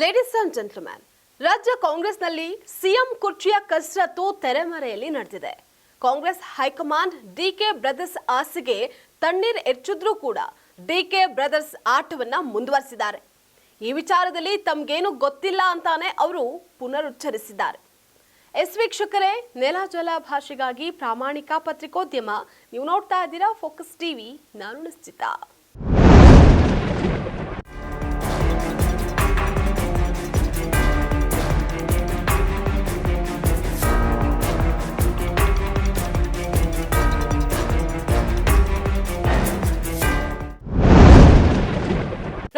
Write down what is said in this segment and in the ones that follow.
Ladies and gentleman ರಾಜ್ಯ ಕಾಂಗ್ರೆಸ್ನಲ್ಲಿ CM ಕುರ್ಚಿಯ ಕಸರತ್ತು ತೆರೆಮರೆಯಲ್ಲಿ ನಡೆದಿದೆ. ಕಾಂಗ್ರೆಸ್ ಹೈಕಮಾಂಡ್ ಡಿಕೆ ಬ್ರದರ್ಸ್ ಆಸೆಗೆ ತಣ್ಣೀರ್ ಎಚ್ಚಿದ್ರೂ ಕೂಡ ಡಿಕೆ ಬ್ರದರ್ಸ್ ಆಟವನ್ನ ಮುಂದುವರಿಸಿದ್ದಾರೆ. ಈ ವಿಚಾರದಲ್ಲಿ ತಮ್ಗೇನು ಗೊತ್ತಿಲ್ಲ ಅಂತಾನೆ ಅವರು ಪುನರುಚ್ಚರಿಸಿದ್ದಾರೆ. ಎಸ್ ವೀಕ್ಷಕರೇ, ನೆಲ ಜಲ ಭಾಷೆಗಾಗಿ ಪ್ರಾಮಾಣಿಕ ಪತ್ರಿಕೋದ್ಯಮ, ನೀವು ನೋಡ್ತಾ ಇದ್ದೀರಾ ಫೋಕಸ್ ಟಿವಿ, ನಾನು ನಿಶ್ಚಿತ.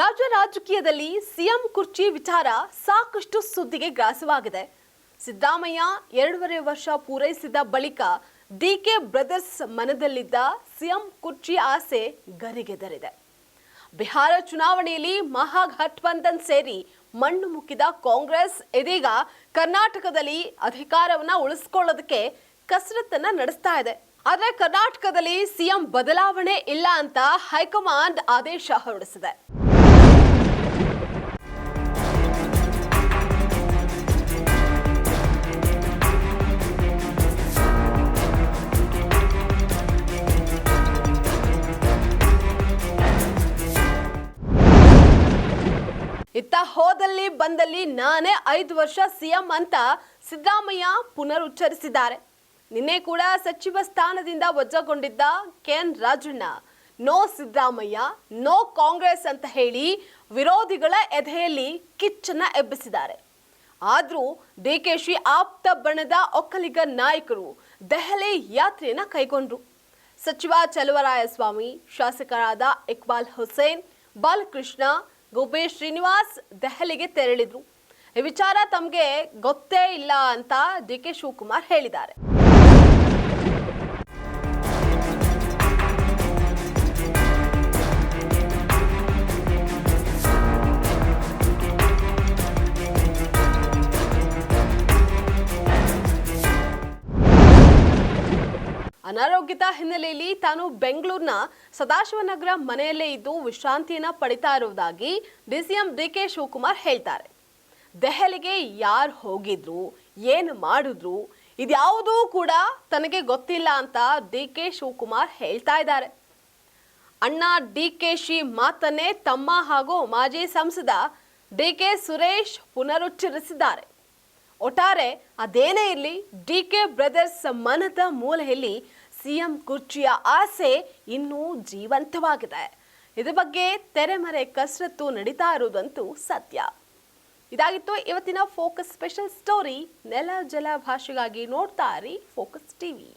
ರಾಜ್ಯ ರಾಜಕೀಯದಲ್ಲಿ ಸಿಎಂ ಕುರ್ಚಿ ವಿಚಾರ ಸಾಕಷ್ಟು ಸುದ್ದಿಗೆ ಗ್ರಾಸವಾಗಿದೆ. ಸಿದ್ದರಾಮಯ್ಯ ಎರಡೂವರೆ ವರ್ಷ ಪೂರೈಸಿದ ಬಳಿಕ ಡಿಕೆ ಬ್ರದರ್ಸ್ ಮನದಲ್ಲಿದ್ದ ಸಿಎಂ ಕುರ್ಚಿ ಆಸೆ ಗರಿಗೆದರಿದೆ ಬಿಹಾರ ಚುನಾವಣೆಯಲ್ಲಿ ಮಹಾಗಠಬಂಧನ್ ಸೇರಿ ಮಣ್ಣು ಮುಕ್ಕಿದ ಕಾಂಗ್ರೆಸ್, ಇದೀಗ ಕರ್ನಾಟಕದಲ್ಲಿ ಅಧಿಕಾರವನ್ನ ಉಳಿಸ್ಕೊಳ್ಳೋದಕ್ಕೆ ಕಸರತ್ತನ್ನ ನಡೆಸ್ತಾ ಇದೆ. ಆದರೆ ಕರ್ನಾಟಕದಲ್ಲಿ ಸಿಎಂ ಬದಲಾವಣೆ ಇಲ್ಲ ಅಂತ ಹೈಕಮಾಂಡ್ ಆದೇಶ ಹೊರಡಿಸಿದೆ. ಇತ್ತ ಹೋದಲ್ಲಿ ಬಂದಲ್ಲಿ ನಾನೇ ಐದು ವರ್ಷ ಸಿಎಂ ಅಂತ ಸಿದ್ದರಾಮಯ್ಯ ಪುನರುಚ್ಚರಿಸಿದ್ದಾರೆ. ನಿನ್ನೆ ಕೂಡ ಸಚಿವ ಸ್ಥಾನದಿಂದ ವಜಾಗೊಂಡಿದ್ದ K N Rajanna, no Siddaramaiah, no Congress ಅಂತ ಹೇಳಿ ವಿರೋಧಿಗಳ ಎದೆಯಲ್ಲಿ ಕಿಚ್ಚನ್ನ ಎಬ್ಬಿಸಿದ್ದಾರೆ. ಆದ್ರೂ ಶಿ ಆಪ್ತ ಬಣದ ಒಕ್ಕಲಿಗ ನಾಯಕರು ದೆಹಲಿ ಯಾತ್ರೆಯನ್ನ ಕೈಗೊಂಡ್ರು. ಸಚಿವ ಚಲುವರಾಯಸ್ವಾಮಿ ಶಾಸಕರಾದ ಇಕ್ಬಾಲ್ ಹುಸೇನ್, ಬಾಲಕೃಷ್ಣ ಗುಬ್ಬಿ ಶ್ರೀನಿವಾಸ್ ದೆಹಲಿಗೆ ತೆರಳಿದ್ರು. ಈ ವಿಚಾರ ತಮಗೆ ಗೊತ್ತೇ ಇಲ್ಲ ಅಂತ ಡಿ ಕೆ ಶಿವಕುಮಾರ್ ಹೇಳಿದ್ದಾರೆ. ಅನಾರೋಗ್ಯದ ಹಿನ್ನೆಲೆಯಲ್ಲಿ ತಾನು ಬೆಂಗಳೂರಿನ ಸದಾಶಿವನಗರ ಮನೆಯಲ್ಲೇ ಇದ್ದು ವಿಶ್ರಾಂತಿಯನ್ನ ಪಡಿತಾ ಇರುವುದಾಗಿ ಡಿಸಿಎಂ ಡಿಕೆ ಶಿವಕುಮಾರ್ ಹೇಳ್ತಾರೆ. ದೆಹಲಿಗೆ ಯಾರು ಹೋಗಿದ್ರು, ಏನು ಮಾಡಿದ್ರು, ಇದ್ಯಾವುದೂ ಕೂಡ ತನಗೆ ಗೊತ್ತಿಲ್ಲ ಅಂತ ಡಿ ಕೆ ಶಿವಕುಮಾರ್ ಹೇಳ್ತಾ ಇದ್ದಾರೆ. ಅಣ್ಣ ಡಿ ಕೆ ಶಿ ಮಾತನ್ನೇ ತಮ್ಮ ಹಾಗೂ ಮಾಜಿ ಸಂಸದ ಡಿ ಕೆ ಸುರೇಶ್ ಪುನರುಚ್ಚರಿಸಿದ್ದಾರೆ. ಒಟ್ಟಾರೆ ಅದೇನೇ ಇರಲಿ, ಡಿ ಕೆ ಬ್ರದರ್ಸ್ ಮನದ ಮೂಲೆಯಲ್ಲಿ ಸಿಎಂ ಕುರ್ಚಿಯ ಆಸೆ ಇನ್ನೂ ಜೀವಂತವಾಗಿದೆ. ಇದ್ರ ಬಗ್ಗೆ ತೆರೆಮರೆ ಕಸರತ್ತು ನಡೀತಾ ಇರುವುದಂತೂ ಸತ್ಯ. ಇದಾಗಿತ್ತು ಇವತ್ತಿನ ಫೋಕಸ್ ಸ್ಪೆಷಲ್ ಸ್ಟೋರಿ ನೆಲ, ಜಲ, ಭಾಷೆಗಾಗಿ ನೋಡ್ತಾ ಇರಿ ಫೋಕಸ್ ಟಿವಿ